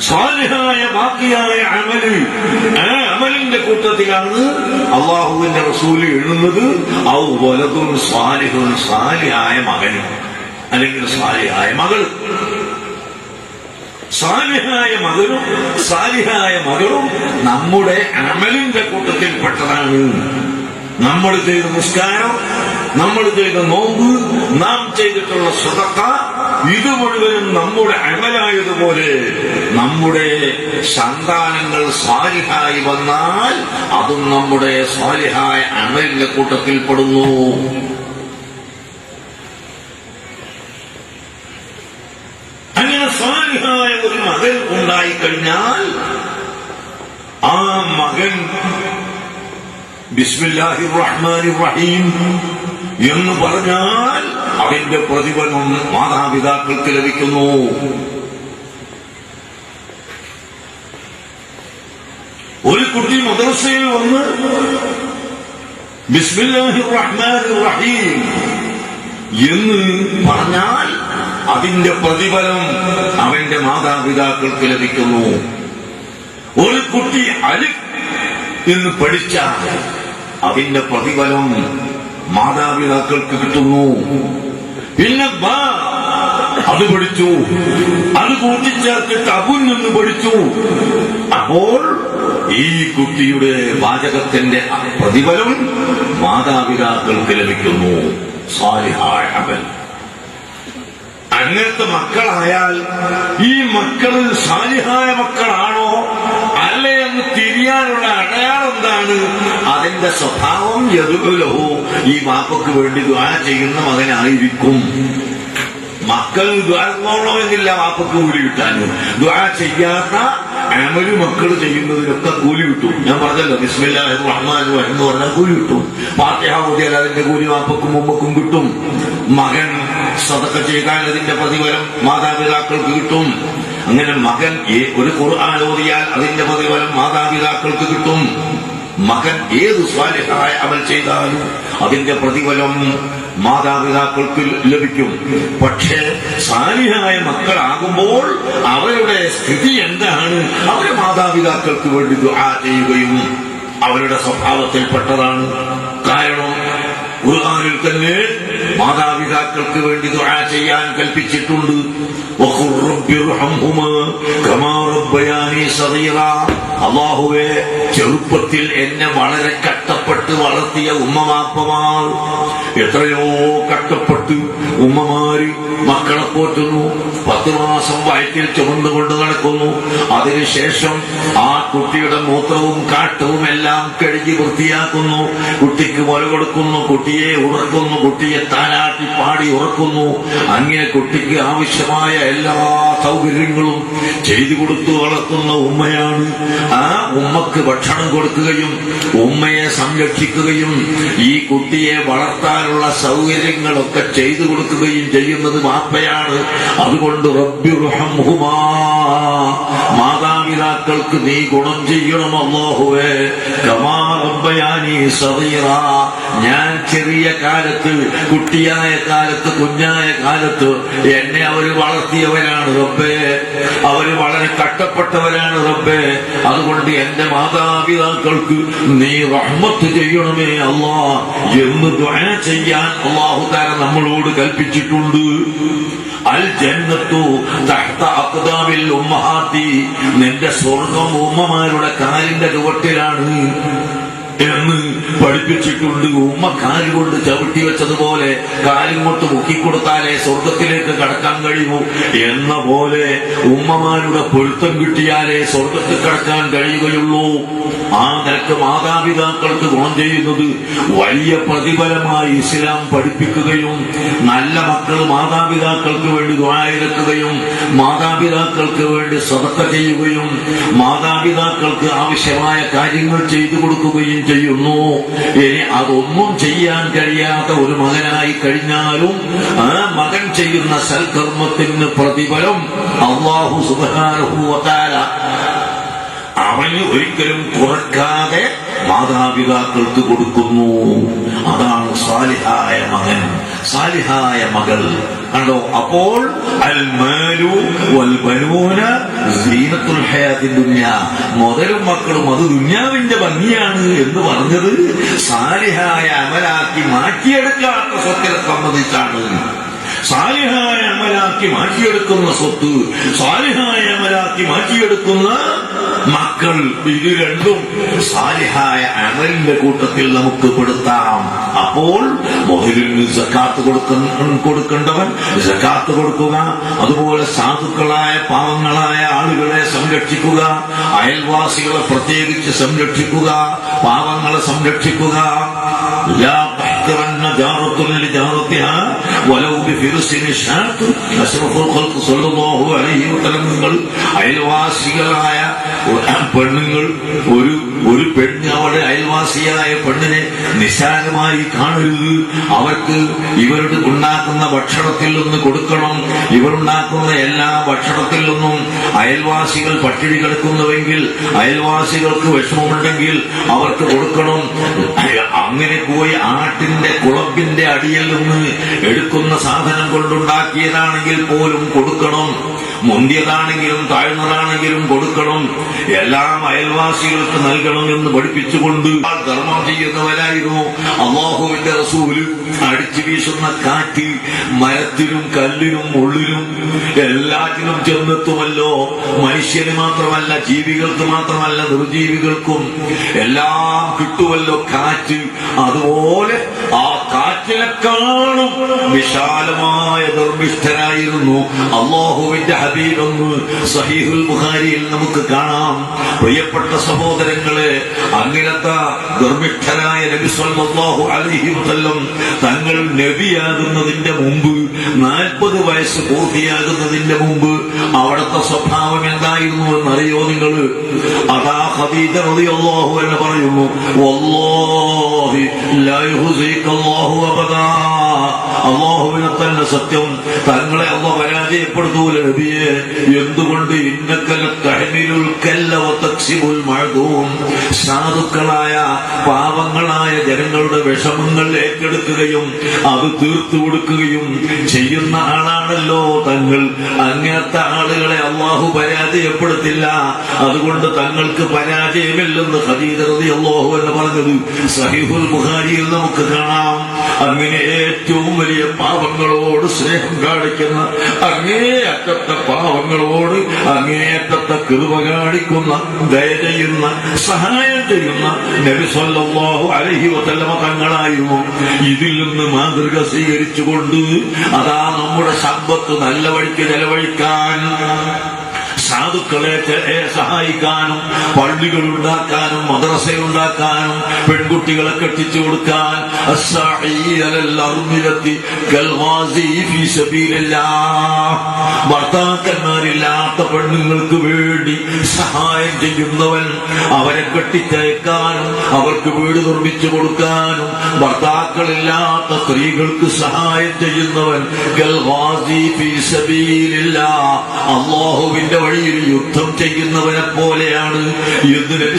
സ്വാലിഹായ ബാക്കിയായ അമൽ. ആ അമലിന്റെ കൂട്ടത്തിലാണ് അള്ളാഹുവിന്റെ റസൂൽ എഴുതുന്നത്. ഔ വലതും സ്വാലിഹും സ്വാലിഹായ മകനും. അല്ലെങ്കിൽ സ്വാലിഹായ മകൾ. സാലിഹായ മകനും സാലിഹായ മകളും നമ്മുടെ അമലിന്റെ കൂട്ടത്തിൽപ്പെട്ടതാണ്. നമ്മൾ ചെയ്ത നിസ്കാരം നമ്മൾ ചെയ്ത നോമ്പ് നാം ചെയ്തിട്ടുള്ള സ്വതക്ക ഇത് മുഴുവനും നമ്മുടെ അമലായതുപോലെ നമ്മുടെ സന്താനങ്ങൾ സ്വാലിഹായി വന്നാൽ അതും നമ്മുടെ സ്വാലിഹായ അമലിന്റെ കൂട്ടത്തിൽപ്പെടുന്നു അങ്ങനെ സ്വാലിഹായ ഒരു മകൻ ഉണ്ടായിക്കഴിഞ്ഞാൽ ആ മകൻ ബിസ്മില്ലാഹി റഹ്മാൻ റഹീം എന്ന് പറഞ്ഞാൽ അതിന്റെ പ്രതിഫലം മാതാപിതാക്കൾക്ക് ലഭിക്കുന്നു. ഒരു കുട്ടി മദ്രസയിൽ വന്ന് ബിസ്മില്ലാഹി റഹ്മാൻ റഹീം എന്ന് പറഞ്ഞാൽ അതിന്റെ പ്രതിഫലം അവന്റെ മാതാപിതാക്കൾക്ക് ലഭിക്കുന്നു. ഒരു കുട്ടി അലി എന്ന് പഠിച്ചാൽ അതിന്റെ പ്രതിഫലം മാതാപിതാക്കൾക്ക് കിട്ടുന്നു. പിന്നെ ബാ അത് പഠിച്ചു. അത് കൂട്ടിച്ചേർത്തിട്ട് അബുൻ നിന്ന് പഠിച്ചു. അപ്പോൾ ഈ കുട്ടിയുടെ വാചകത്തിന്റെ പ്രതിഫലം മാതാപിതാക്കൾക്ക് ലഭിക്കുന്നു. സാലിഹായ അങ്ങനത്തെ മക്കളായാൽ ഈ മക്കളിൽ സാലിഹായ മക്കളാണോ? തിരിയാനുള്ള അടയാളം എന്താണ്? അതിന്റെ സ്വഭാവം യതുകുലോ ഈ വാപ്പക്ക് വേണ്ടി ദ്വാര ചെയ്യുന്ന മകനായിരിക്കും. മക്കൾ ദ്വാരണമെന്നില്ല വാപ്പക്ക് കൂലി കിട്ടാനും ദ്വാര ചെയ്യാത്ത അമൽ മക്കൾ ചെയ്യുന്നതിനൊക്കെ കൂലി കിട്ടും. ഞാൻ പറഞ്ഞല്ലോ ബിസ്മില്ലാഹി റഹ്മാൻ എന്ന് പറഞ്ഞാൽ കൂലി കിട്ടും. ഓതിയാൽ അതിന്റെ കൂലി വാപ്പക്കും ഉമ്മക്കും കിട്ടും. മകൻ സതക്ക ചെയ്താൽ അതിന്റെ പ്രതിഫലം മാതാപിതാക്കൾക്ക് കിട്ടും. അങ്ങനെ മകൻ ഒരു ഖുർആൻ ഓതിയാൽ അതിന്റെ പ്രതിഫലം മാതാപിതാക്കൾക്ക് കിട്ടും. മകൻ ഏത് സ്വാലിഹായ അമൽ ചെയ്താലും അതിന്റെ പ്രതിഫലം മാതാപിതാക്കൾക്ക് ലഭിക്കും. പക്ഷേ സാലിഹായ മക്കളാകുമ്പോൾ അവരുടെ സ്ഥിതി എന്താണ്? അവരെ മാതാപിതാക്കൾക്ക് വേണ്ടി ദുആ ചെയ്യുകയും അവരുടെ സ്വഭാവത്തിൽപ്പെട്ടതാണ്. കാരണം ഖുർആനിൽ തന്നെ മാതാപിതാക്കൾക്ക് വേണ്ടി ദുആ ചെയ്യാൻ കൽപ്പിച്ചിട്ടുണ്ട്. അല്ലാഹുവേ ചെറുപ്പത്തിൽ എന്നെ വളരെ കഷ്ടപ്പെട്ട് വളർത്തിയ ഉമ്മമാപ്പമാർ എത്രയോ കഷ്ടപ്പെട്ട് ഉമ്മമാര് മക്കളെ പോറ്റുന്നു. പത്ത് മാസം വയറ്റിൽ ചുമന്നുകൊണ്ട് നടക്കുന്നു. അതിനുശേഷം ആ കുട്ടിയുടെ മൂത്രവും കാട്ടവും എല്ലാം കഴുകി വൃത്തിയാക്കുന്നു. കുട്ടിക്ക് മുല കൊടുക്കുന്നു കുട്ടിയെ ഉറക്കുന്നു കുട്ടിയെ താനാട്ടി പാടി ഉറക്കുന്നു. അങ്ങനെ കുട്ടിക്ക് ആവശ്യമായ എല്ലാ സൗകര്യങ്ങളും ചെയ്തു കൊടുത്തു വളർത്തുന്ന ഉമ്മയാണ്. ആ ഉമ്മക്ക് ഭക്ഷണം കൊടുക്കുകയും ഉമ്മയെ സംരക്ഷിക്കുകയും ഈ കുട്ടിയെ വളർത്താനുള്ള സൗകര്യങ്ങളൊക്കെ ചെയ്തു കൊടുക്കുകയും ചെയ്യുന്നത് വാപ്പയാണ് അതുകൊണ്ട് മാതാപിതാക്കൾക്ക് നീ ഗുണം ചെയ്യണം അല്ലാഹുവേ. കമാ ഞാൻ ചെറിയ കാലത്ത് കുട്ടിയായ കാലത്ത് കുഞ്ഞായ കാലത്ത് എന്നെ അവർ വളർത്തിയവരാണ് റബ്ബേ. അവർ വളരെ കട്ടപ്പെട്ടവരാണ് റബ്ബേ. അതുകൊണ്ട് എന്റെ മാതാപിതാക്കൾക്ക് നീ റഹ്മത്ത് ചെയ്യണമേ അള്ളാ എന്ന് ദുആ ചെയ്യാൻ അള്ളാഹു താര നമ്മളോട് കൽപ്പിച്ചിട്ടുണ്ട്. അൽ ജന്നത്തു തഹ്ത അഖ്ദാമിൽ ഉമ്മഹാത്തി. നിന്റെ സ്വർഗം ഉമ്മമാരുടെ കാലിന്റെ ചുവട്ടിലാണ്. എന്ന് പഠിപ്പിച്ചിട്ടുണ്ട്. ഉമ്മ കാലുകൊണ്ട് ചവിട്ടി വെച്ചതുപോലെ കാലിങ്ങോട്ട് മുക്കി മുക്കിക്കൊടുത്താലേ സ്വർഗത്തിലേക്ക് കടക്കാൻ കഴിയൂ എന്ന പോലെ ഉമ്മമാരുടെ പൊരുത്തം കിട്ടിയാലേ സ്വർഗത്തിൽ കടക്കാൻ കഴിയുകയുള്ളൂ. ആ നിലയ്ക്ക് മാതാപിതാക്കൾക്ക് ഗുണം ചെയ്യുന്നത് വലിയ പ്രതിഫലമായി ഇസ്ലാം പഠിപ്പിക്കുകയും നല്ല മക്കൾ മാതാപിതാക്കൾക്ക് വേണ്ടി ദ്വാരക്കുകയും മാതാപിതാക്കൾക്ക് വേണ്ടി സ്വതക്ക ചെയ്യുകയും മാതാപിതാക്കൾക്ക് ആവശ്യമായ കാര്യങ്ങൾ ചെയ്തു കൊടുക്കുകയും ചെയ്യുന്നു. ഇനി അതൊന്നും ചെയ്യാൻ കഴിയാത്ത ഒരു മകനായി കഴിഞ്ഞാലും ആ മകൻ ചെയ്യുന്ന സൽകർമ്മത്തിന് പ്രതിഫലം അള്ളാഹു സുബാനുഭൂവത്താല അവന് ഒരിക്കലും കുറക്കാതെ മാതാപിതാക്കൾക്ക് കൊടുക്കുന്നു. അതാണ് സാലിഹായ മകൻ. സാലിഹായ മകൾ. കണ്ടോ? അപ്പോൾ മുതലും മക്കളും അത് ദുന്യാവിന്റെ ഭംഗിയാണ് എന്ന് പറഞ്ഞത് സാലിഹായ അമലാക്കി മാറ്റിയെടുക്കാത്ത സ്വത്തിനെ സംബന്ധിച്ചാണ്. സാലിഹായ അമലാക്കി മാറ്റിയെടുക്കുന്ന സ്വത്ത് സാലിഹായ അമലാക്കി മാറ്റിയെടുക്കുന്ന മക്കൾ ഇത് രണ്ടും സാലിഹായ അമലിന്റെ കൂട്ടത്തിൽ നമുക്ക് പെടുത്താം അപ്പോൾ മുതലിന് സക്കാത്ത് കൊടുക്കുന്ന കൊടുക്കേണ്ടവൻ സക്കാത്ത് കൊടുക്കുക അതുപോലെ സാധുക്കളായ പാവങ്ങളായ ആളുകളെ സംരക്ഷിക്കുക അയൽവാസികളെ പ്രത്യേകിച്ച് സംരക്ഷിക്കുക പാവങ്ങളെ സംരക്ഷിക്കുക لا تحقرن جارة لجارتها ولو بفرس شاة أشرف الخلق صلى الله عليه وسلم നിങ്ങൾ അയൽവാസികളായ പെണ്ണുങ്ങൾ ഒരു ഒരു പെണ്ണ് അവരുടെ അയൽവാസിയായ പെണ്ണിനെ നിസ്സാരമായി കാണരുത് അവർക്ക് ഇവരുടെ ഉണ്ടാക്കുന്ന ഭക്ഷണത്തിൽ നിന്ന് കൊടുക്കണം ഇവരുണ്ടാക്കുന്ന എല്ലാ ഭക്ഷണത്തിൽ നിന്നും അയൽവാസികൾ പട്ടിണി കിടക്കുന്നുവെങ്കിൽ അയൽവാസികൾക്ക് വിഷമമുണ്ടെങ്കിൽ അവർക്ക് കൊടുക്കണം അങ്ങനെ പോയി ആട്ടിന്റെ കുളമ്പിന്റെ അടിയിൽ നിന്ന് എടുക്കുന്ന സാധനം കൊണ്ടുണ്ടാക്കിയതാണെങ്കിൽ പോലും കൊടുക്കണം. മുന്തിയതാണെങ്കിലും താഴ്ന്നതാണെങ്കിലും കൊടുക്കണം. എല്ലാം അയൽവാസികൾക്ക് നൽകണം എന്ന് പഠിപ്പിച്ചുകൊണ്ട് ധർമ്മം ചെയ്യുന്നവരായിരുന്നു. അള്ളാഹുവിന്റെ റസൂൽ. അടിച്ചു വീശുന്ന കാറ്റ് മരത്തിലും കല്ലിനും ഉള്ളിലും എല്ലാറ്റിനും ചെന്നെത്തുമല്ലോ. മനുഷ്യന് മാത്രമല്ല ജീവികൾക്ക് മാത്രമല്ല നിർജീവികൾക്കും എല്ലാം കിട്ടുമല്ലോ കാറ്റ്. അതുപോലെ ആ കാറ്റിനെക്കാളും വിശാലമായ നിർമ്മിഷ്ഠരായിരുന്നു അള്ളാഹുവിന്റെ എന്ന് സഹീഹുൽ ബുഖാരിയിൽ നമുക്ക് കാണാം. പ്രിയപ്പെട്ട സഹോദരങ്ങളെ അങ്ങനത്തെ നിർമ്മിഷ്ഠരായ നബി സല്ലല്ലാഹു അലൈഹി വസല്ലം തങ്ങൾ നബിയാകുന്നതിന്റെ മുമ്പ് നാൽപ്പത് വയസ്സ് പൂർത്തിയാകുന്നതിന്റെ മുമ്പ് അവിടുത്തെ സ്വഭാവം എന്തായിരുന്നു എന്നറിയോ നിങ്ങൾ അതാ ഖദീജ റളിയല്ലാഹു എന്ന് പറയുന്നു വല്ലാഹി ലാ യുഹ്സിക അല്ലാഹു അബദാ. അള്ളാഹുവിനെ തന്നെ സത്യം. തങ്ങളെ അള്ള പരാജയപ്പെടുത്തൂല നബിയെ. എന്തുകൊണ്ട് ഇന്നക്കല തഹമിലുൽ സാധുക്കളായ പാവങ്ങളായ ജനങ്ങളുടെ വിഷമങ്ങൾ ഏറ്റെടുക്കുകയും അത് തീർത്തു കൊടുക്കുകയും ചെയ്യുന്ന ആളാണല്ലോ തങ്ങൾ. അങ്ങനത്തെ ആളുകളെ അള്ളാഹു പരാജയപ്പെടുത്തില്ല. അതുകൊണ്ട് തങ്ങൾക്ക് പരാജയമില്ലെന്ന് ഹദീദറതി അള്ളാഹു എന്ന് പറഞ്ഞത്. സഹിഫുൽ ബുഖാരിയിൽ നമുക്ക് കാണാം. അങ്ങനെ ഏറ്റവും വലിയ പാവങ്ങളോട് സ്നേഹം കാണിക്കുന്ന അങ്ങേയറ്റത്തെ പാവങ്ങളോട് അങ്ങേയറ്റത്തെ കൃപ കാണിക്കുന്ന ദയ ചെയ്യുന്ന സഹായം ചെയ്യുന്ന നബിസ്വല്ലാഹു അലഹി അലൈഹി വസല്ലമ തങ്ങളായിരുന്നു. ഇതിൽ നിന്ന് മാതൃക സ്വീകരിച്ചുകൊണ്ട് അതാ നമ്മുടെ സമ്പത്ത് നല്ല വഴിക്ക് ചെലവഴിക്കാൻ സാധുക്കളെ സഹായിക്കാനും പള്ളികൾ ഉണ്ടാക്കാനും മദ്രസ ഉണ്ടാക്കാനും പെൺകുട്ടികളെ കെട്ടിച്ചു കൊടുക്കാൻ. ഭർത്താക്കന്മാരില്ലാത്ത പെണ്ണുങ്ങൾക്ക് വേണ്ടി സഹായം ചെയ്യുന്നവൻ അവരെ കെട്ടിച്ചയക്കാനും അവർക്ക് വീട് നിർമ്മിച്ചു കൊടുക്കാനും ഭർത്താക്കളില്ലാത്ത സ്ത്രീകൾക്ക് സഹായം ചെയ്യുന്നവൻ. അള്ളാഹുവിന്റെ വഴിയിൽ യുദ്ധം ചെയ്യുന്നവനെ പോലെയാണ്. എന്ന് നബി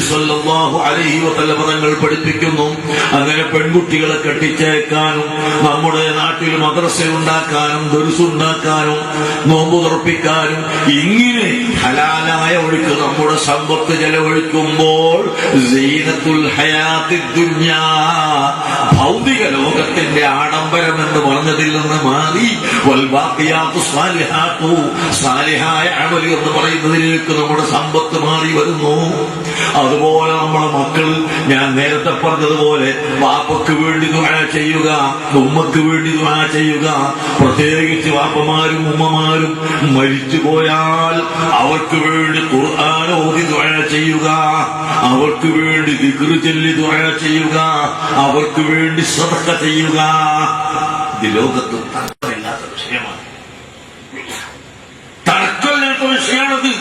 തങ്ങൾ പഠിപ്പിക്കുന്നു. അങ്ങനെ പെൺകുട്ടികളെ കെട്ടിച്ചേക്കാനും നമ്മുടെ നാട്ടിൽ മദ്രസ ഉണ്ടാക്കാനും ദുരുസുണ്ടാക്കാനും നോമ്പ് തുറപ്പിക്കാനും ഇങ്ങനെ ഹലാലായ ഒഴുക്ക് നമ്മുടെ സമ്പത്ത് ചെലവഴിക്കുമ്പോൾ ഭൗതിക ലോകത്തിന്റെ ആഡംബരം എന്ന് പറഞ്ഞതിൽ നിന്ന് മാറി. സാലിഹായ അമലി എന്ന് പറയുന്നതിലേക്ക് നമ്മുടെ സമ്പത്ത് മാറി വരുന്നു. അതുപോലെ നമ്മുടെ മക്കൾ ഞാൻ നേരത്തെ പറഞ്ഞതുപോലെ വാപ്പക്ക് വേണ്ടി ദുആ ചെയ്യുക ഉമ്മക്ക് വേണ്ടി ദുആ ചെയ്യുക. പ്രത്യേകിച്ച് വാപ്പമാരും ഉമ്മമാരും മരിച്ചു പോയാൽ അവർക്ക് വേണ്ടി ഖുർആൻ ഓതി ദുആ ചെയ്യുക അവർക്ക് വേണ്ടി ദിക്ർ ചൊല്ലി ദുആ ചെയ്യുക അവർക്ക് വേണ്ടി സദഖ ചെയ്യുക. ഇത് ലോകത്ത് തർക്കമില്ലാത്ത വിഷയമാണ് തർക്കമില്ലാത്ത വിഷയമാണത്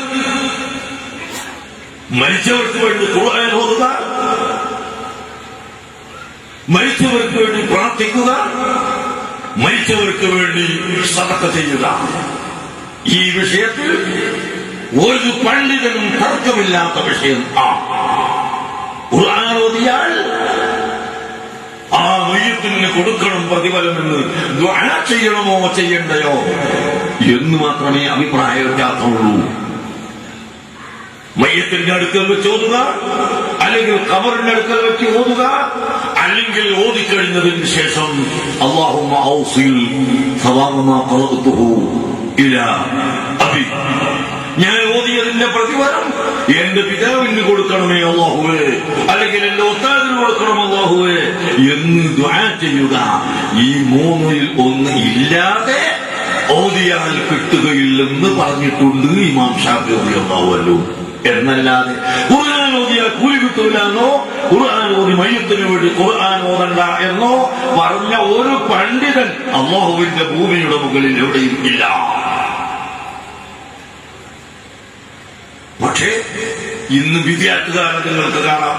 മരിച്ചവർക്ക് വേണ്ടി ഖുർആൻ ഓതുക. മരിച്ചവർക്ക് വേണ്ടി പ്രാർത്ഥിക്കുക. മരിച്ചവർക്ക് വേണ്ടി സതക്ക ചെയ്യുക. ഈ വിഷയത്തിൽ ഒരു പണ്ഡിതനും തർക്കമില്ലാത്ത വിഷയം ആ. ഖുർആൻ ഓതിയാൽ ആ മയ്യത്തിന് കൊടുക്കണം പ്രതിഫലമെന്ന് ദ്വാര ചെയ്യണമോ ചെയ്യണ്ടയോ എന്ന് മാത്രമേ അഭിപ്രായ വ്യത്യാസമുള്ളൂ മയ്യത്തിന്റെ അടുക്കൽ വെച്ച് ഓതുക അല്ലെങ്കിൽ കബറിന്റെ അടുക്കൽ വെച്ച് ഓതുക അല്ലെങ്കിൽ ഓതിക്കഴിഞ്ഞതിന് ശേഷം ഇലാ ഞാൻ ഓതിയതിന്റെ പ്രതിഫലം എന്റെ പിതാവിന് കൊടുക്കണമേ അള്ളാഹുവേ അല്ലെങ്കിൽ എന്റെ ഒത്താതിന് കൊടുക്കണം അള്ളാഹുവേ എന്ന് ചെയ്യുക. ഈ മൂന്നിൽ ഒന്ന് ഇല്ലാതെ ഓതിയാൽ കിട്ടുകയില്ലെന്ന് പറഞ്ഞിട്ടുണ്ട് ഇമാം അള്ളാഹുവല്ലോ എന്നല്ലാതെ ഖുർആൻ ഓതിയാൽ കൂലി കിട്ടൂല എന്നോ ഖുർആൻ ഓതി മയ്യത്തിന് വേണ്ടി ഖുർആൻ ഓതണ്ട എന്നോ പറഞ്ഞ ഒരു പണ്ഡിതൻ അള്ളാഹുവിന്റെ ഭൂമിയുടെ മുകളിൽ എവിടെയും ഇല്ല. പക്ഷേ ഇന്ന് വിദ്യാർത്ഥികാരെ നിങ്ങൾക്ക് കാണാം.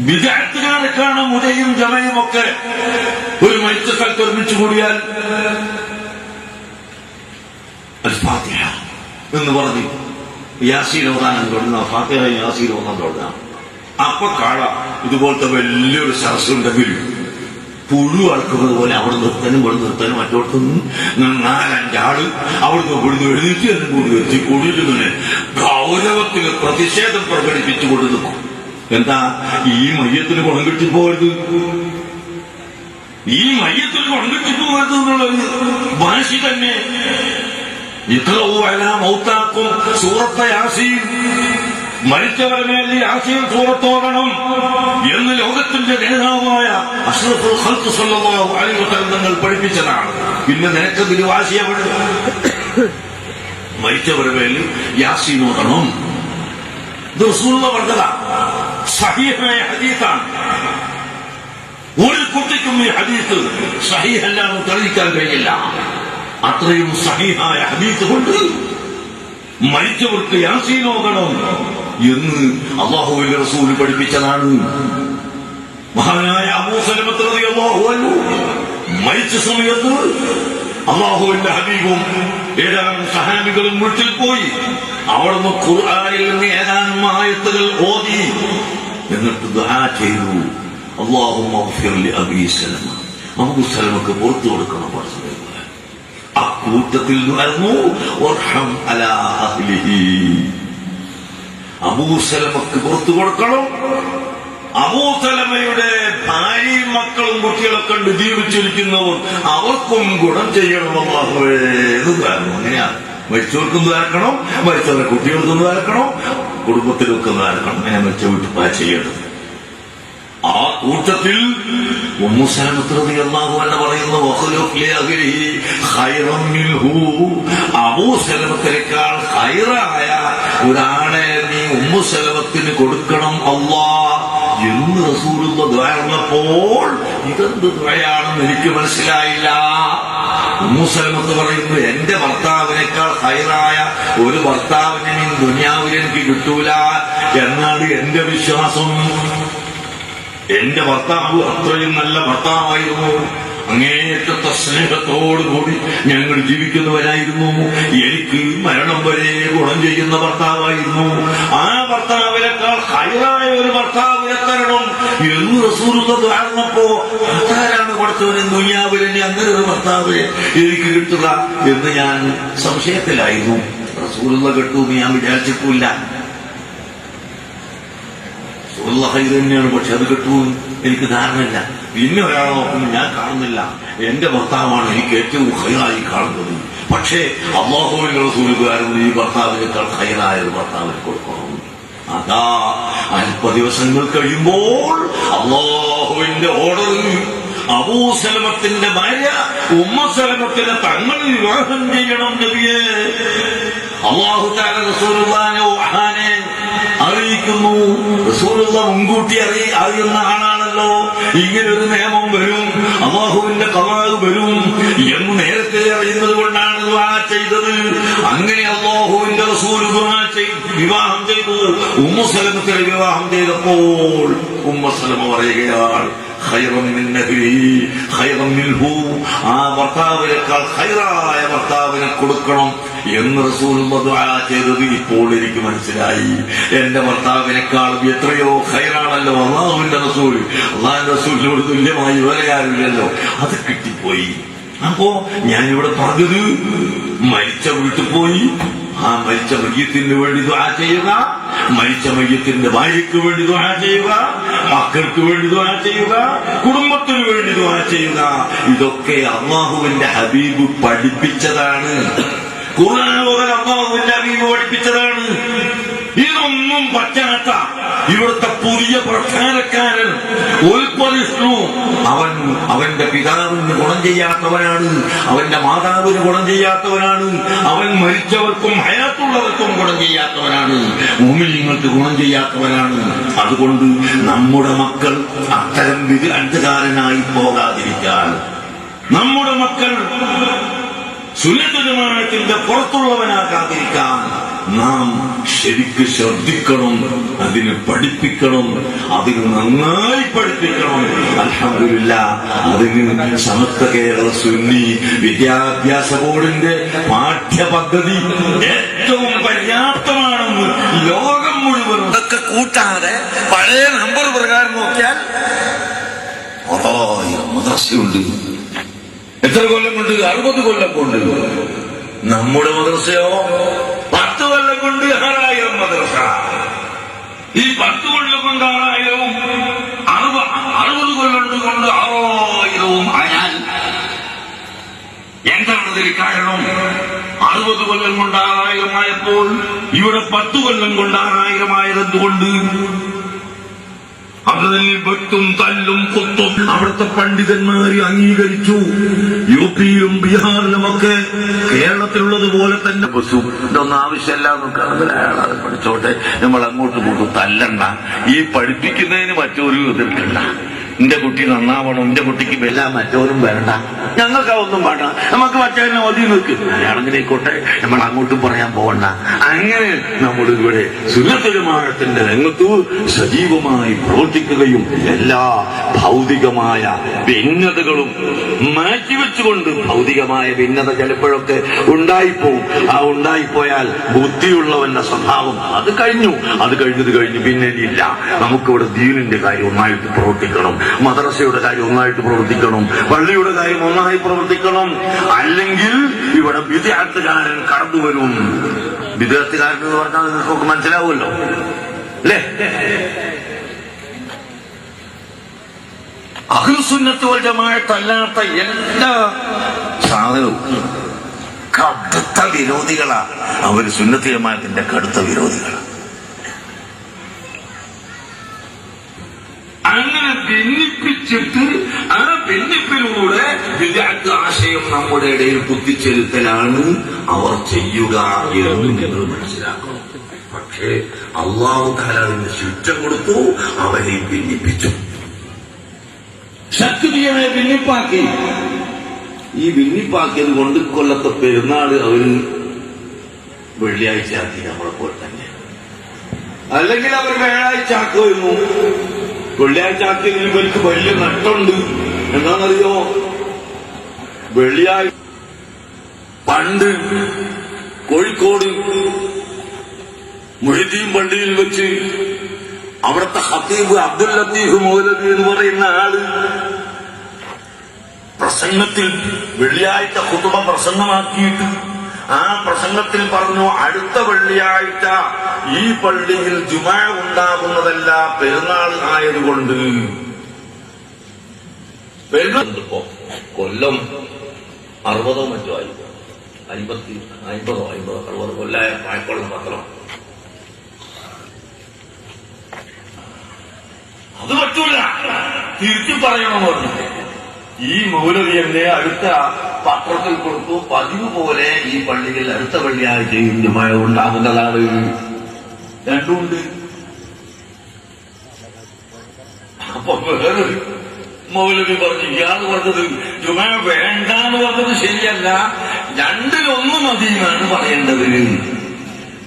വിദ്യാർത്ഥികാരെ കാണാം ഉദയും ജമയും ഒക്കെ ഒരു മരിച്ച സ്ഥലത്ത് ഒരുമിച്ച് കൂടിയാൽ അൽ ഫാത്തിഹ എന്ന് പറഞ്ഞു. യാസീൻ ഓതാനം തുടങ്ങുന്ന ഫാത്തിഹ യാസീൻ ഓതാൻ തുടങ്ങാം അപ്പൊ കാള ഇതുപോലത്തെ വലിയൊരു സരസ്സുണ്ടെങ്കിൽ പുഴു അളക്കുന്നത് പോലെ അവിടെ നിർത്താനും ഇവിടെ നിർത്താനും മറ്റോടത്തുനിന്ന് നാലഞ്ചാൾ അവിടുന്ന് ഇവിടുന്ന് എഴുന്നേറ്റ് കൂടി എത്തി കൂടിയിട്ടിങ്ങനെ ഗൗരവത്തിൽ പ്രതിഷേധം പ്രകടിപ്പിച്ചുകൊണ്ട് നിൽക്കും എന്താ? ഈ മയ്യത്തിന് ഗുണം കിട്ടി പോകരുത് ഈ മയ്യത്തിന് ഗുണം കിട്ടി പോകരുത് എന്നുള്ളത് വാശി തന്നെ. മൗത്താക്കും സൂറത്തെ യാസീൻ മരിച്ചവരെ മേൽ യാസീൻ സൂറത്തോടണം എന്ന് ലോകത്തിന്റെ നേതാവായ അഷ്റഫുൽ ഖൽഖ് സല്ലല്ലാഹു അലൈഹി വസല്ലം തങ്ങൾ പഠിപ്പിച്ചതാണ്. പിന്നെ നിനക്ക് തിരുവാശിയവിടെ അവിടെ മരിച്ചവരെ മേൽ യാസീൻ ഓതണം ഇത് റസൂലുള്ള പറഞ്ഞതാ സഹീഹായ ഹദീസാണ്. ഒരു കുട്ടിക്കും ഈ ഹദീസ് സഹീഹല്ലാന്ന് തെളിയിക്കാൻ കഴിയില്ല. അത്രയും സഹിഹായ ഹദീസ് കൊണ്ട് മരിച്ചവർക്ക് യാസീനോകണം എന്ന് അള്ളാഹുവിന്റെ റസൂൽ പഠിപ്പിച്ചതാണ്. മഹാനായ അബൂസലമത്ത് മരിച്ച സമയത്ത് അള്ളാഹുവിന്റെ ഹബീബും ഏതാനും സഹാബികളും വീട്ടിൽ പോയി. അവിടുന്ന് ഖുർആനിൽ നിന്ന് ഏതാനും ആയത്തുകൾ ഓതി എന്നിട്ട് ദുആ ചെയ്തു. അള്ളാഹു അബീ സലമ. അബൂ പുറത്തു കൊടുക്കണം പഠിച്ചത് കൂട്ടത്തിൽ നിന്നായിരുന്നു അബൂസലമക്ക് പുറത്തു കൊടുക്കണം അബൂസലമയുടെ ഭാര്യയും മക്കളും കുട്ടികളൊക്കെ ഉണ്ട് ജീവിച്ചിരിക്കുന്നവർ അവർക്കും ഗുണം ചെയ്യണം അള്ളാഹുവേ. ഇത് കാരണം അങ്ങനെയാണ് മരിച്ചവർക്കും ദ്വാരക്കണം മരിച്ചവരുടെ കുട്ടികൾക്കും ദ്വാരക്കണം കുടുംബത്തിലൊക്കെ ദ്വാരക്കണം അങ്ങനെ മരിച്ച വീട്ടിൽ ചെയ്യണം ആ കൂട്ടത്തിൽ എന്ന് പറയുന്ന അബൂസലമത്തിനേക്കാൾ ഖൈറായ ഒരാളെ നീ ഉമ്മുസലമത്തിന് കൊടുക്കണം അള്ളാ എന്ന് റസൂലുള്ള ദ്വാരന്നപ്പോൾ ഇതെന്ത് ദ്വയാണെന്ന് എനിക്ക് മനസ്സിലായില്ല. ഉമ്മുസലമത്ത് പറയുന്നു എന്റെ ഭർത്താവിനേക്കാൾ ഹൈറായ ഒരു ഭർത്താവിനെ ദുനിയാവിൽ എനിക്ക് കിട്ടൂല എന്നാണ് എന്റെ വിശ്വാസം. എന്റെ ഭർത്താവ് അത്രയും നല്ല ഭർത്താവായിരുന്നു. അങ്ങേറ്റത്തെ സ്നേഹത്തോടുകൂടി ഞങ്ങൾ ജീവിക്കുന്നവരായിരുന്നു. എനിക്ക് മരണം വരെ ഗുണം ചെയ്യുന്ന ഭർത്താവായിരുന്നു. ആ ഭർത്താവിനേക്കാൾ ഹൈറായ ഒരു ഭർത്താവിനെ തരണം എന്ന് റസൂലുള്ള കാണുന്നപ്പോ ആരാണ് കൊടുത്തവന് ദുനിയാവിൽ അങ്ങനെ ഒരു ഭർത്താവ് എനിക്ക് കിട്ടുക എന്ന് ഞാൻ സംശയത്തിലായിരുന്നു. റസൂലുള്ള കിട്ടുമെന്ന് ഞാൻ വിചാരിച്ചിട്ടില്ല. ഉള്ള ഹൈർ തന്നെയാണ് പക്ഷെ അത് കിട്ടുമെന്ന് എനിക്ക് ധാരണയില്ല. പിന്നെ ഒരാളെ നോക്കുമ്പോൾ ഞാൻ കാണുന്നില്ല. എന്റെ ഭർത്താവാണ് എനിക്ക് ഏറ്റവും ഹൈറായി കാണുന്നത്. പക്ഷേ അള്ളാഹുവിന്റെ റസൂലുകാരൻ ഈ ഭർത്താവിനേക്കാൾ ഹൈറായത് ഭർത്താവിന് കൊടുക്കണം. അതാ അല്പ ദിവസങ്ങൾ കഴിയുമ്പോൾ അള്ളാഹുവിന്റെ ഓർഡർ അബൂസലമത്തിന്റെ ഭാര്യ ഉമ്മസലമത്തിന്റെ തങ്ങൾ വിവാഹം ചെയ്യണം നബിയെ. അള്ളാഹു അറിയിക്കുന്നു. റസൂലുള്ള മുൻകൂട്ടി അറി അറിയുന്ന ആളാണല്ലോ. ഇങ്ങനെ ഒരു നിയമം വരും. അള്ളാഹുവിന്റെ കവാത് വരും. എന്ന് നേരത്തെ അറിയുന്നത് കൊണ്ടാണ് ദുആ ചെയ്തത്. അങ്ങനെ അള്ളാഹുവിന്റെ റസൂൽ ചെയ്ത് വിവാഹം ചെയ്തു ഉമ്മസലമത്തിനെ വിവാഹം ചെയ്തപ്പോൾ ഉമ്മസലമ പറയുകയാണ് ആ ഭർത്താവിനേക്കാൾ ഹൈറായ ഭർത്താവിനെ കൊടുക്കണം. എന്ന് റസൂൽ ചെയ്തത് ഇപ്പോൾ എനിക്ക് മനസ്സിലായി. എന്റെ ഭർത്താവിനേക്കാളും എത്രയോ ഹൈറാണല്ലോ അള്ളാഹുവിന്റെ റസൂൽ. അള്ളാഹിന്റെ റസൂലിനോട് തുല്യമായി വേറെ ആരുമില്ലല്ലോ. അത് കിട്ടിപ്പോയി. അപ്പോ ഞാനിവിടെ പറഞ്ഞത് മരിച്ച വീട്ടിൽ പോയി. ആ മരിച്ച മയ്യത്തിന് വേണ്ടി ദ്വാ ചെയ്യുക. മരിച്ച മയ്യത്തിന്റെ ഭാര്യയ്ക്ക് വേണ്ടി ദ്വാ ചെയ്യുക. മക്കൾക്ക് വേണ്ടി ദ്വാ ചെയ്യുക. കുടുംബത്തിന് വേണ്ടി ദ്വാ ചെയ്യുക. ഇതൊക്കെ അള്ളാഹുവിന്റെ ഹബീബ് പഠിപ്പിച്ചതാണ്. ഖുർആൻ പഠിപ്പിച്ചതാണ് ഇതൊന്നും പറ്റാത്ത ഇവിടുത്തെ പുതിയ പ്രധാനക്കാരൻ ഉൽപ്പതിഷ്ണു. അവൻ അവന്റെ പിതാവിന് ഗുണം ചെയ്യാത്തവനാണ്. അവന്റെ മാതാവിന് ഗുണം ചെയ്യാത്തവനാണ്. അവൻ മരിച്ചവർക്കും ഹയാത്തുള്ളവർക്കും ഗുണം ചെയ്യാത്തവനാണ്. ഭൂമിലിങ്ങൾക്ക് ഗുണം ചെയ്യാത്തവനാണ്. അതുകൊണ്ട് നമ്മുടെ മക്കൾ അത്തരം വിധികാരനായി പോകാതിരിക്കാൻ. നമ്മുടെ മക്കൾ സുന്നതമാനത്തിന്റെ പുറത്തുള്ളവനാകാതിരിക്കാൻ നാം ശരിക്ക് ശ്രദ്ധിക്കണം അതിന് പഠിപ്പിക്കണം അതിന് നന്നായി പഠിപ്പിക്കണം. അലഹമില്ല അതിന് സമസ്ത കേരള സുന്നി വിദ്യാഭ്യാസ ബോർഡിന്റെ പാഠ്യപദ്ധതി ഏറ്റവും പര്യാപ്തമാണെന്ന് ലോകം മുഴുവൻ ഇതൊക്കെ കൂട്ടാതെ പഴയ നമ്പർ പ്രകാരം നോക്കിയാൽ മദ്രസയുണ്ട് എത്ര കൊല്ലം കൊണ്ട്? അറുപത് കൊല്ലം കൊണ്ട്. നമ്മുടെ മദ്രസയോ? പത്ത് കൊല്ലം കൊണ്ട് ആറായിരം മദ്രസ. ഈ പത്ത് കൊല്ലം കൊണ്ട് ആറായിരവും അറുപ- അറുപത് കൊല്ലം കൊണ്ട് ആറായിരവും ആയാൽ എന്താണ് ഇതിന് കാരണം? അറുപത് കൊല്ലം കൊണ്ട് ആറായിരമായപ്പോൾ ഇവിടെ പത്ത് കൊല്ലം കൊണ്ട് ആറായിരമായത് എന്തുകൊണ്ട് തന്നെ വെട്ടും തല്ലും കുത്തും. അവിടുത്തെ പണ്ഡിതന്മാരെ അംഗീകരിച്ചു. യു പിയിലും ബീഹാറിലുമൊക്കെ കേരളത്തിലുള്ളത് പോലെ തന്നെ ഇതൊന്നും ആവശ്യമില്ല അത് പഠിച്ചോട്ടെ. നമ്മൾ അങ്ങോട്ട് പോകും തല്ലണ്ട. ഈ പഠിപ്പിക്കുന്നതിന് മറ്റൊരു എതിർക്കണ്ട എന്റെ കുട്ടി നന്നാവണം നിന്റെ കുട്ടിക്ക് വല്ല മറ്റോരും വരണ്ട. ഞങ്ങൾക്ക് അതൊന്നും വേണ്ട. നമുക്ക് മറ്റവരെ ഒതി നിൽക്ക് അയാളെങ്ങനെ ആയിക്കോട്ടെ നമ്മൾ അങ്ങോട്ടും പറയാൻ പോകണ്ട അങ്ങനെ നമ്മൾ ഇവിടെ സുന്നത്തുരമാനത്തിന്റെ രംഗത്ത് സജീവമായി പ്രവർത്തിക്കുകയും എല്ലാ ഭൗതികമായ ഭിന്നതകളും മാറ്റിവെച്ചുകൊണ്ട് ഭൗതികമായ ഭിന്നത ചിലപ്പോഴൊക്കെ ഉണ്ടായിപ്പോവും. ആ ഉണ്ടായിപ്പോയാൽ ബുദ്ധിയുള്ളവന്റെ സ്വഭാവം അത് കഴിഞ്ഞു. അത് കഴിഞ്ഞത് കഴിഞ്ഞു പിന്നെ ഇല്ല. നമുക്കിവിടെ ദീനിന്റെ കാര്യം ഒന്നായിട്ട് പ്രവർത്തിക്കണം. മദ്രസയുടെ കാര്യം ഒന്നായിട്ട് പ്രവർത്തിക്കണം പള്ളിയുടെ കാര്യം ഒന്നായി പ്രവർത്തിക്കണം. അല്ലെങ്കിൽ ഇവിടെ വിദ്യാർത്ഥികാരൻ കടന്നു വരും. വിദ്യാർത്ഥികാരൻ എന്ന് പറഞ്ഞാൽ നിങ്ങൾക്കൊക്കെ മനസ്സിലാവുമല്ലോ. അല്ലേ? അഹ്ലുസുന്നത്ത് വൽ എല്ലാ സാധനവും കടുത്ത വിരോധികളാ അവർ സുന്നത്ത് ജമാഅത്തിന്റെ കടുത്ത വിരോധികളാ ഭിന്നിപ്പിച്ചിട്ട് ആ ഭിന്നിപ്പിലൂടെ വിദഗ്ധ ആശയം നമ്മുടെ ഇടയിൽ കുത്തിച്ചെലുത്തലാണ് അവർ ചെയ്യുക എന്ന് നിങ്ങൾ മനസ്സിലാക്കണം. പക്ഷേ അള്ളാഹു താല അതിന് ശിക്ഷ കൊടുത്തു അവനെ ഭിന്നിപ്പിച്ചു. ശക്തിയെ ഭിന്നിപ്പാക്കി. ഈ ഭിന്നിപ്പാക്കിയത് കൊണ്ട് കൊല്ലത്തെ പെരുന്നാൾ അവർ വെള്ളിയാഴ്ച ആക്കി നമ്മളെ പോലെ തന്നെ. അല്ലെങ്കിൽ അവർ വ്യാഴാഴ്ച ആക്കുമായിരുന്നു. വെള്ളിയാഴ്ച ആക്കിയതിൽ ഇവർക്ക് വലിയ നട്ടുണ്ട് എന്താണെന്നറിയോ? വെള്ളിയാഴ്ച പണ്ട് കോഴിക്കോട് മൊഹിദ്ദീൻ പള്ളിയിൽ വെച്ച് അവിടുത്തെ ഹത്തീബ് അബ്ദുൽ ലത്തീഫ് മൗലവി എന്ന് പറയുന്ന ആൾ പ്രസംഗത്തിൽ വെള്ളിയാഴ്ച കുത്തുമ്പ പ്രസംഗമാക്കിയിട്ട് ആ പ്രസംഗത്തിൽ പറഞ്ഞു അടുത്ത വെള്ളിയാഴ്ച ഈ പള്ളിയിൽ ജുമാ ഉണ്ടാകുന്നതല്ല പെരുന്നാൾ ആയതുകൊണ്ട്. കൊല്ലം അറുപതോ മറ്റോ ആയി അൻപത്തി അൻപതോ അൻപതോ അറുപത് കൊല്ലായ പായക്കൊള്ളം പത്രം അത് പറ്റൂല. തിരിച്ചു പറയണമെന്ന് പറഞ്ഞു ഈ മൗലവി എന്നെ അടുത്ത പത്രത്തിൽ കൊടുത്തു. പതിവ് പോലെ ഈ പള്ളിയിൽ അടുത്ത വെള്ളിയാഴ്ചയും മഴ ഉണ്ടാകുന്നതാണ്. രണ്ടുമുണ്ട്. അപ്പൊ വേറെ മൗലവി പറഞ്ഞു ഇയാൾ പറഞ്ഞത് ജുമ വേണ്ടാന്ന് പറഞ്ഞത് ശരിയല്ല. രണ്ടിലൊന്ന് മതി എന്നാണ് പറയേണ്ടത്.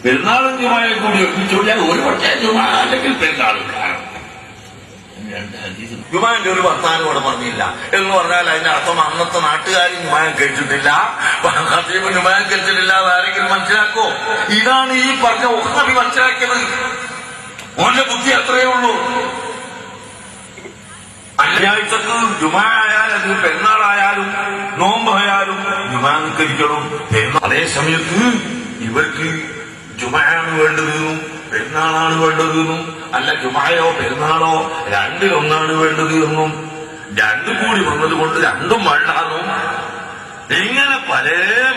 പെരുന്നാളും ജുമായ കൂടി ഒപ്പിച്ചോളിയാൽ ഒരു പക്ഷേ ജുമ അല്ലെങ്കിൽ പെരുന്നാളും. ജുമാന്റെ ഒരു വർത്താനം ഇവിടെ പറഞ്ഞില്ല. എന്ന് പറഞ്ഞാൽ അതിന്റെ അർത്ഥം അന്നത്തെ നാട്ടുകാർ ജുമാൻ കഴിച്ചിട്ടില്ല ഖത്തീബ് ജുമാൻ കഴിച്ചിട്ടില്ല എന്ന് ആരെങ്കിലും മനസ്സിലാക്കോ? ഇതാണ് ഈ പറഞ്ഞ ഒക്കെ മനസ്സിലാക്കിയത്. ഓന്റെ ബുദ്ധി അത്രയേ ഉള്ളൂ. അല്ലാഴ്ചക്ക് ജുമാ ആയാലും ജുമായാലും പെരുന്നാളായാലും നോമ്പായാലും ജുമാ കഴിക്കണം അതേ സമയത്ത് ഇവർക്ക് ജുമയാണ് വേണ്ടതെന്നും പെരുന്നാളാണ് വേണ്ടത് എന്നും അല്ല ജുമായോ പെരുന്നാളോ രണ്ടിലൊന്നാണ് വേണ്ടത് എന്നും രണ്ടും കൂടി വന്നത് കൊണ്ട് രണ്ടും വേണ്ടാന്നും. ഇങ്ങനെ പല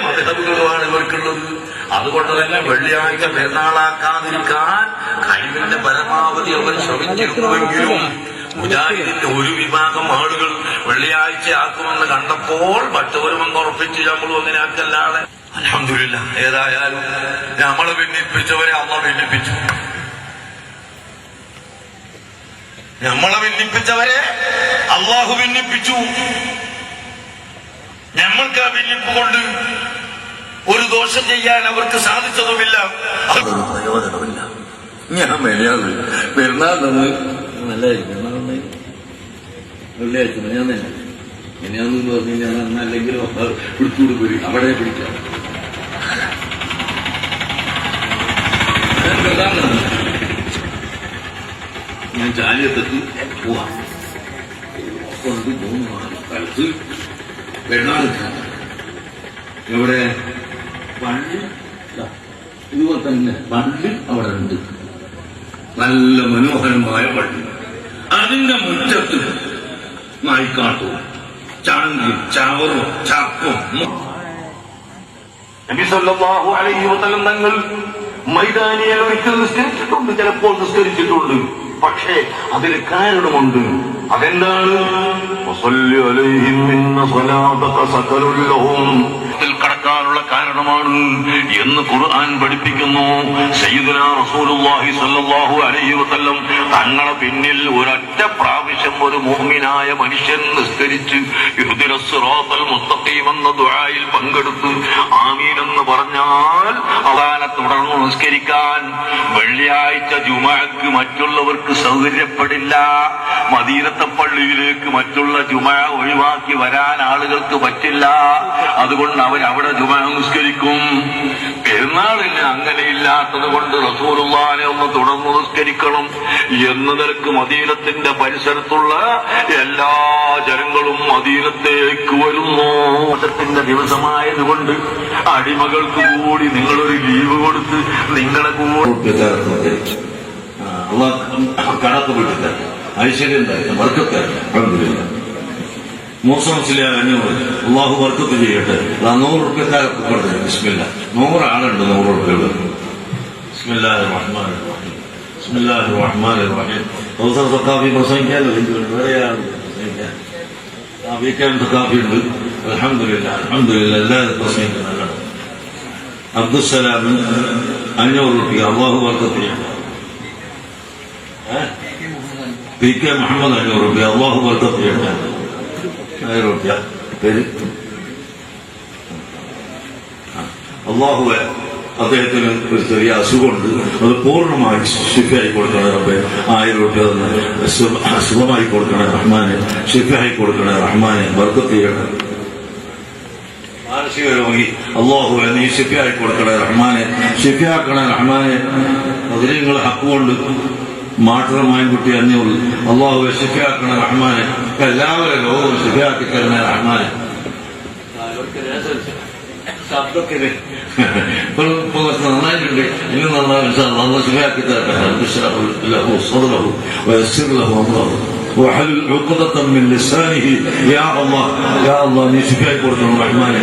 മതകഥകളുമാണ് ഇവർക്കുള്ളത്. അതുകൊണ്ട് തന്നെ വെള്ളിയാഴ്ച പെരുന്നാളാക്കാതിരിക്കാൻ കഴിവിന്റെ പരമാവധി അവർ ശ്രമിച്ചിരുന്നുവെങ്കിലും മുജാഹിദിന്റെ ഒരു വിഭാഗം ആളുകൾ വെള്ളിയാഴ്ച ആക്കുമെന്ന് കണ്ടപ്പോൾ ഉറപ്പിച്ച് നമ്മളും അങ്ങനെ ആക്കല്ലാതെ അലഹമില്ല ഏതായാലും നമ്മളെ ഭിന്നിപ്പിച്ചവരെ അമ്മ ഭിന്നിപ്പിച്ചു. നമ്മളെ ഭിന്നിപ്പിച്ചവരെ അള്ളാഹു ഭിന്നിപ്പിച്ചു. ഞമ്മൾക്ക് ആ ഭിന്നിപ്പ് കൊണ്ട് ഒരു ദോഷം ചെയ്യാൻ അവർക്ക് സാധിച്ചതുമില്ല. പ്രയോജനമില്ല ഞാൻ മെനിയാന്ന് പെരുന്നാൾ നിന്ന് നല്ലതായിരിക്കും പെരുന്നാളുണ്ടായി വെള്ളിയാഴ്ച മെനിയാന്നല്ല മെനിയാന്ന് പറഞ്ഞു കഴിഞ്ഞാൽ അന്നല്ലെങ്കിലും പിടിച്ചുകൂടി പോയി അവിടെ പിടിക്കാം. ഞാൻ ജാലിയത്തെത്തി ഞാൻ കളിച്ച് വെള്ളാണ് എവിടെ? പള്ളി ഇതുപോലെ തന്നെ പള്ളി അവിടെ ഉണ്ട്. നല്ല മനോഹരമായ പള്ളി. അതിന്റെ മുറ്റത്ത് നായിക്കാട്ടും ചാണകിയും ചാവറും ചാക്കും. തങ്ങൾ മൈതാനിയിൽ ഒരിക്കൽ നിസ്കരിച്ചിട്ടുണ്ട് ചിലപ്പോൾ നിസ്കരിച്ചിട്ടുണ്ട്. പക്ഷേ അതിന് കാരണമുണ്ട്. അതെന്താണ്? ഇതിൽ കടക്കാനുള്ള കാരണമാണ് എന്ന് ഖുർആൻ പഠിപ്പിക്കുന്നു. റസൂലുള്ളാഹി അലൈഹി വസല്ലം തങ്ങളെ പിന്നിൽ ഒരൊറ്റ പ്രാവശ്യം ഒരു മുഅ്മിനായ മനുഷ്യൻ നിസ്കരിച്ച് മുസ്തഖീം എന്ന ദുആയിൽ പങ്കെടുത്ത് ആമീൻ എന്ന് പറഞ്ഞാൽ അതാനെ തുടർന്ന് നിസ്കരിക്കാൻ. വെള്ളിയാഴ്ച ജുമാക്ക് മറ്റുള്ളവർക്ക് സൗകര്യപ്പെടില്ല. മദീനത്തെ പള്ളിയിലേക്ക് മറ്റുള്ള ജുമ ഒഴിവാക്കി വരാൻ ആളുകൾക്ക് പറ്റില്ല. അതുകൊണ്ട് അവരവിടെ ജുമാ നിസ്കരിക്കും. പെരുന്നാളിന് അങ്ങനെയില്ലാത്തത് കൊണ്ട് റസൂലുള്ളാനെ ഒന്ന് തുടർന്ന് നിസ്കരിക്കണം എന്ന നിലയ്ക്ക് മദീനത്തിന്റെ പരിസരത്തുള്ള എല്ലാ ജനങ്ങളും മദീനത്തേക്ക് വരുന്നു. മാസത്തിന്റെ ദിവസമായതുകൊണ്ട് അടിമകൾക്ക് കൂടി നിങ്ങളൊരു ലീവ് കൊടുത്ത് നിങ്ങളെ കൂടെ കടക്ക് വിട്ടില്ല ഐശ്വര്യം തരണം വർക്കത്ത് തരണം മൂസ മുസ്ലിയാർ അഞ്ഞൂറ് അള്ളാഹു വർക്കത്ത് ചെയ്യട്ടെ. അതാ നൂറ് കൊടുത്തു ബിസ്മില്ല. നൂറ് ആളുണ്ട് നൂറ് റുപ്യകൾ ബിസ്മില്ലാഹി റഹ്മാൻ റഹീം ബിസ്മില്ലാഹി റഹ്മാൻ റഹീം കൗസർ സക്കാഫി പ്രസംഗിക്കാനോ വേറെ പ്രസംഗിക്കാൻ. ആ വീക്കാൻ സക്കാഫി ഉണ്ട്. അലഹമില്ല അലഹമില്ല എല്ലാവരും പ്രസംഗിക്കുന്നുണ്ട് അബ്ദുസലാമിന് അഞ്ഞൂറ് റുപ്യ അള്ളാഹു വർക്കത്ത് ചെയ്യട്ടെ. പി കെ മുഹമ്മദ് അഞ്ഞൂറ് റുപ്യ അള്ളാഹു വർക്കത്ത് ചെയ്യട്ടെ. ആയിരം റുപ്യ പേര് അള്ളാഹു അദ്ദേഹത്തിന് ഒരു ചെറിയ അസുഖമുണ്ട്. അത് പൂർണമായി ശിഫയായി കൊടുക്കണേ റബ്ബെ. ആയിരം അതിന് സുഖമായി കൊടുക്കണേ റഹ്മാനെ ശിഫയായി കൊടുക്കണേ റഹ്മാനെ. ബർക്കത്ത് മാനസിക രോഗി അള്ളാഹു നീ ശിഫയായി കൊടുക്കണേ റഹ്മാനെ ശിഫയാക്കണേ റഹ്മാനെ. അതിനെ നിങ്ങൾ ഹക്കുകൊണ്ട് മാട്ടറമായ കുട്ടി അഞ്ഞൂറ് അള്ളാഹു ഷിഫയാക്കണേ റഹ്മാനെ എല്ലാവരും ലോകവും ഷിഫയാക്കി തരണേ റഹ്മാനെ ശബ്ദമൊക്കെ ഇപ്പോൾ ഇപ്പോൾ കുറച്ച് നന്നായിട്ടുണ്ട് ഇനി നന്നാവും നല്ല ഷിഫയാക്കി തരട്ടെ ലഹു സദറഹു വയസ്സിർ ലഹു അമ്രഹു وحلل عقدة من لسانه يا الله يا الله നീ ശിഫയായി കൊടുക്കണം റഹ്മാനെ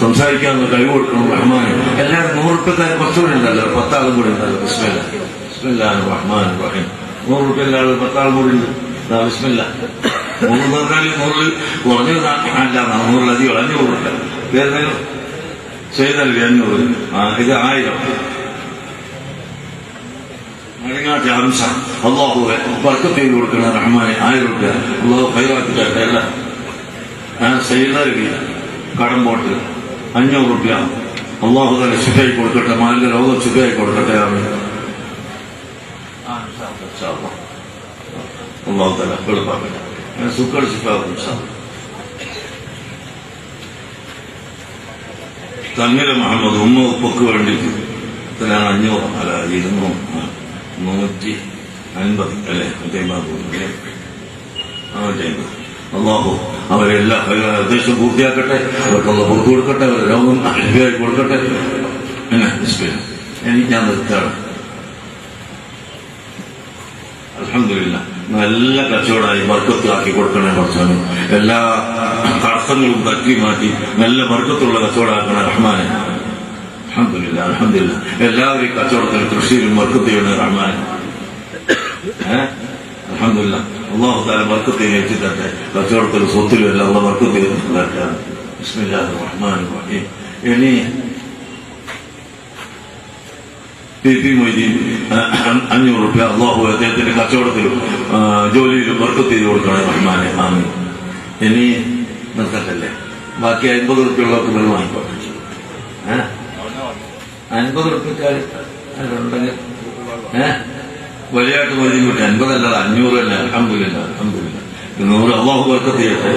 സംസാരിക്കാനുള്ള കഴിവ് കൊടുക്കണം റഹ്മാനെ എല്ലാവരും നൂറുപ്യക്കാർ കുറച്ചുകൂടി ഉണ്ടല്ലോ പത്താളും കൂടി ഉണ്ടല്ലോ ബിസ്മില്ല ബിസ്മില്ലാ റഹ്മാൻ റഹീം നൂറ് റുപ്യ ആൾ പത്താളും കൂടി ഉണ്ട് ദാ ബിസ്മില്ല നൂറ് പറഞ്ഞാൽ നൂറിൽ കുറഞ്ഞത് അല്ല നൂറിലധികം അഞ്ഞൂറ് റുപ്യ വേറെ ചെയ്തല്ലേ അഞ്ഞൂറ് ആ ഇത് ആയിരം മണിങ്ങാട്ടി ഹംസ അള്ളാഹു ബർക്കത്ത് ചെയ്ത് കൊടുക്കണ റഹ്മാനെ ആയിരം റുപ്യ അള്ളാഹു കൈവാക്കി തരട്ടെ അല്ല ഞാൻ ചെയ്തറിയ കടം പോട്ട് അഞ്ഞൂറ് റുപ്യ അള്ളാഹു തന്നെ ശുഭയായി കൊടുക്കട്ടെ മാലിന്റെ രോഗം ശുഭയായി കൊടുക്കട്ടെ ഇൻഷാ അല്ലാ. തങ്ങില മുഹമ്മദ് ഉമ്മ ഉപ്പക്ക് വേണ്ടിയിട്ട് ഇത്രയാണ് അഞ്ഞൂറ് അല്ല ഇരുന്നൂറ് നൂറ്റി അൻപത് അല്ലെ അല്ലേ അള്ളാഹു അവരെല്ലാം ഉദ്ദേശം പൂർത്തിയാക്കട്ടെ അവർക്കുള്ള പുറത്തു കൊടുക്കട്ടെ അവരുടെ രോഗം അലഭ്യമായി കൊടുക്കട്ടെ എനിക്ക് ഞാൻ നിർത്തുകയാണ് അലഹമില്ല നല്ല കച്ചവടമായി വർക്കത്തിലാക്കി കൊടുക്കണേ കുറച്ചാണ് എല്ലാ തടസ്സങ്ങളും തട്ടി മാറ്റി നല്ല വർക്കത്തുള്ള കച്ചവടമാക്കണേ റഹ്മാനെ. അലഹമില്ല അലഹമില്ല എല്ലാവരും കച്ചവടത്തിലും കൃഷിയിലും വർക്കത്ത് ചെയ്യണേ റഹ്മാനെ. അലഹമില്ല അള്ളാഹു താല വർക്കത്ത് ഏറ്റി തട്ടെ കച്ചവടത്തിലും സ്വത്തിലും എല്ലാം ഉള്ള വർക്കത്ത് ചെയ്ത് തട്ടെ ബിസ്മില്ലാഹിർ റഹ്മാനിർ റഹീം. ഇനി പി പി മൊയ്തീൻ അഞ്ഞൂറ് റുപ്യ അള്ളാഹു അദ്ദേഹത്തിന്റെ കച്ചവടത്തിലും ജോലിയിലും വർക്ക് ചെയ്ത് കൊടുക്കണം റഹ്മാനെ. ആമി ഇനി നിർത്തട്ടല്ലേ? ബാക്കി അൻപത് റുപ്യുള്ളവർക്ക് നിങ്ങൾ വാങ്ങിക്കോട്ടെ? അൻപത് റുപ്യക്കാർ ഉണ്ടെങ്കിൽ ഏഹ് വലിയായിട്ട് മൊയ്തീൻ കുട്ടി അൻപതല്ല അഞ്ഞൂറ് അല്ല. അമ്പതില്ല അമ്പതില്ല നൂറ് അള്ളാഹു വർക്ക് ചെയ്യട്ടെ.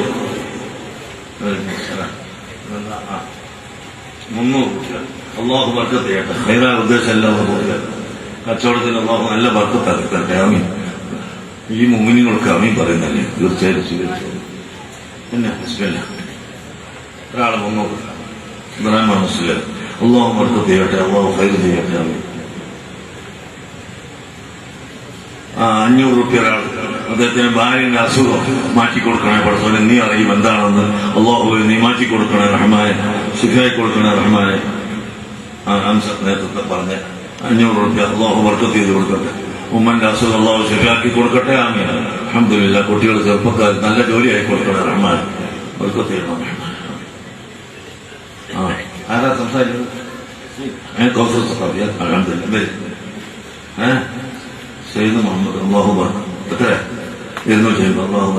മുന്നൂറ് റുപ്യ. അള്ളാഹു വർക്കത്ത് ചെയ്യട്ടെ ഹൈറായ ഉദ്ദേശം എല്ലാം നമുക്ക് കച്ചവടത്തിന് അള്ളാഹു നല്ല ബർക്കത്താക്കി തരട്ടെ. അമീൻ ഈ മുമ്മിനികൾക്ക് അമീൻ പറയുന്നല്ലേ? തീർച്ചയായും സ്വീകരിച്ചു പിന്നെ ഹസ്ബല്ല ഒരാളെ മുന്നോട്ട് ഇബ്രാഹിം മുസ്ലിം. അള്ളാഹു വർക്കത്ത് ചെയ്യട്ടെ അള്ളാഹു ഹൈർ ചെയ്യട്ടെ അമീൻ ആ അഞ്ഞൂറ് റുപ്യ ഒരാൾ അദ്ദേഹത്തിന് ഭാര്യന്റെ അസുഖം മാറ്റി കൊടുക്കണേ പഠിച്ചോനെ നീ അറിയും എന്താണെന്ന് അള്ളാഹു നീ മാറ്റി കൊടുക്കണേ റഹ്മാനെ. സുഖമായി കൊടുക്കണേ റഹ്മാനെ. ആ അംസ നേതൃത്വത്തെ പറഞ്ഞ് അഞ്ഞൂറ് റുപ്യ അള്ളാഹു വർക്കത്ത് ചെയ്ത് കൊടുക്കട്ടെ. ഉമ്മന്റെ അസുഖം അള്ളാഹു ശിഖാക്കി കൊടുക്കട്ടെ ആമീൻ. അഹമ്മദില്ല കുട്ടികൾ ചെറുപ്പക്കാർ നല്ല ജോലിയായി കൊടുക്കണേ റഹ്മാൻ. വർക്കത്ത് ചെയ്യണം റഹ്മാൻ. ആ ആരാ സംസാരിക്കുന്നത്? ഏ കൗസർ സഖാഫി അലഹമില്ല വരും. ഏ സെയ്ദ് മുഹമ്മദ് അള്ളാഹു എത്ര? ഇരുന്നൂറ്റി അമ്പത് അള്ളാഹു